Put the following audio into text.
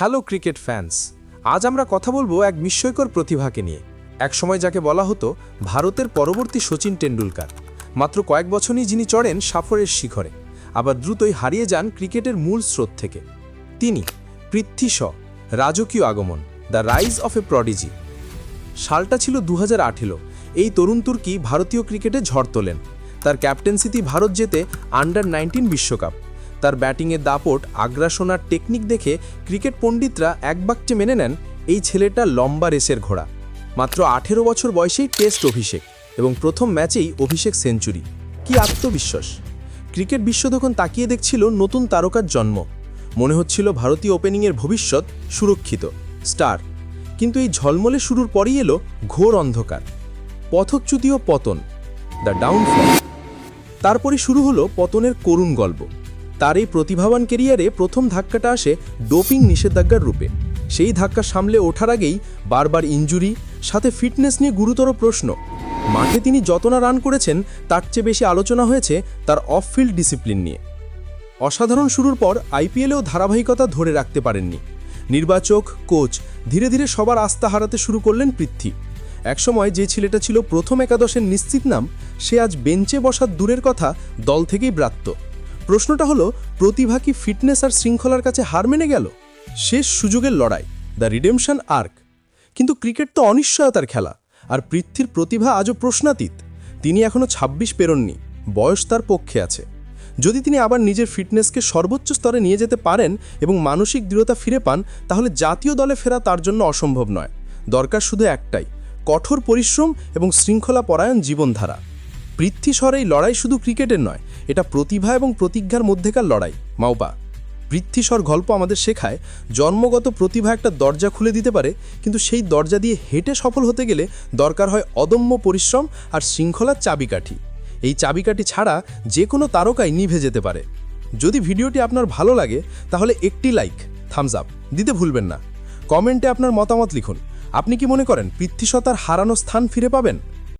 Hello cricket fans, আজ আমরা কথা বলব এক বিস্ময়কর প্রতিভাকে নিয়ে। একসময় যাকে বলা হতো ভারতের পরবর্তী সচিন টেন্ডুলকার মাত্র কয়েক বছরই যিনি চড়েন সাফরের শিখরে, আবার দ্রুতই হারিয়ে যান ক্রিকেটের মূল স্রোত থেকে। তিনি পৃথ্বী শ, রাজকীয় আগমন, the rise of a prodigy. সালটা ছিল দু হাজার আঠেরো, এই তরুণ তুর্কি ভারতীয় ক্রিকেটে ঝড় তোলেন। তার ক্যাপ্টেন্সিতেই ভারত জেতে আন্ডার নাইনটিন বিশ্বকাপ। তার ব্যাটিংয়ের দাপট, আগ্রাসন আর টেকনিক দেখে ক্রিকেট পণ্ডিতরা এক বাক্যে মেনে নেন, এই ছেলেটা লম্বা রেসের ঘোড়া। মাত্র আঠেরো বছর বয়সেই টেস্ট অভিষেক এবং প্রথম ম্যাচেই অভিষেক সেঞ্চুরি। কি আত্মবিশ্বাস! ক্রিকেট বিশ্ব তখন তাকিয়ে দেখছিল নতুন তারকার জন্ম, মনে হচ্ছিল ভারতীয় ওপেনিংয়ের ভবিষ্যৎ সুরক্ষিত, স্টার। কিন্তু এই ঝলমলে শুরুর পরই এলো ঘোর অন্ধকার। পথচ্যুতি ও পতন, দ্য ডাউনফল। তারপরে শুরু হলো পতনের করুণ গল্প। তার এই প্রতিভাবান কেরিয়ারে প্রথম ধাক্কাটা আসে ডোপিং নিষেধাজ্ঞার রূপে। সেই ধাক্কা সামলে ওঠার আগেই বারবার ইঞ্জুরি সাথে ফিটনেস নিয়ে গুরুতর প্রশ্ন। মাঠে তিনি যত না রান করেছেন, তার চেয়ে বেশি আলোচনা হয়েছে তার অফ ফিল্ড ডিসিপ্লিন নিয়ে। অসাধারণ শুরুর পর আইপিএলেও ধারাবাহিকতা ধরে রাখতে পারেননি। নির্বাচক, কোচ, ধীরে ধীরে সবার আস্থা হারাতে শুরু করলেন পৃথ্বী। একসময় যে ছেলেটা ছিল প্রথম একাদশের নিশ্চিত নাম, সে আজ বেঞ্চে বসার দূরের কথা দল থেকেই ব্রাত্য। প্রশ্নটা হলো, প্রতিভা কি ফিটনেস আর শৃঙ্খলার কাছে হার মেনে গেল? শেষ সুযোগের লড়াই, দ্য রিডেমশন আর্ক। কিন্তু ক্রিকেট তো অনিশ্চয়তার খেলা, আর পৃথ্বীর প্রতিভা আজও প্রশ্নাতীত। তিনি এখনও ২৬ পেরোননি, বয়স তার পক্ষে আছে। যদি তিনি আবার নিজের ফিটনেসকে সর্বোচ্চ স্তরে নিয়ে যেতে পারেন এবং মানসিক দৃঢ়তা ফিরে পান, তাহলে জাতীয় দলে ফেরা তার জন্য অসম্ভব নয়। দরকার শুধু একটাই, কঠোর পরিশ্রম এবং শৃঙ্খলা পরায়ণ জীবনধারা। পৃথ্বীস্বর এই লড়াই শুধু ক্রিকেটের নয় এটা প্রতিভা এবং প্রতিজ্ঞার মধ্যেকার লড়াই। মাওপা পৃথ্বীস্বর গল্প আমাদের শেখায় জন্মগত প্রতিভা একটা দরজা খুলে দিতে পারে, কিন্তু সেই দরজা দিয়ে হেঁটে সফল হতে গেলে দরকার হয় অদম্য পরিশ্রম আর শৃঙ্খলার চাবিকাঠি। এই চাবিকাঠি ছাড়া যে কোনো তারকাই নিভে যেতে পারে। যদি ভিডিওটি আপনার ভালো লাগে, তাহলে একটি লাইক থামস আপ দিতে ভুলবেন না। কমেন্টে আপনার মতামত লিখুন। আপনি কি মনে করেন পৃথ্বীসতার হারানো স্থান ফিরে পাবেন?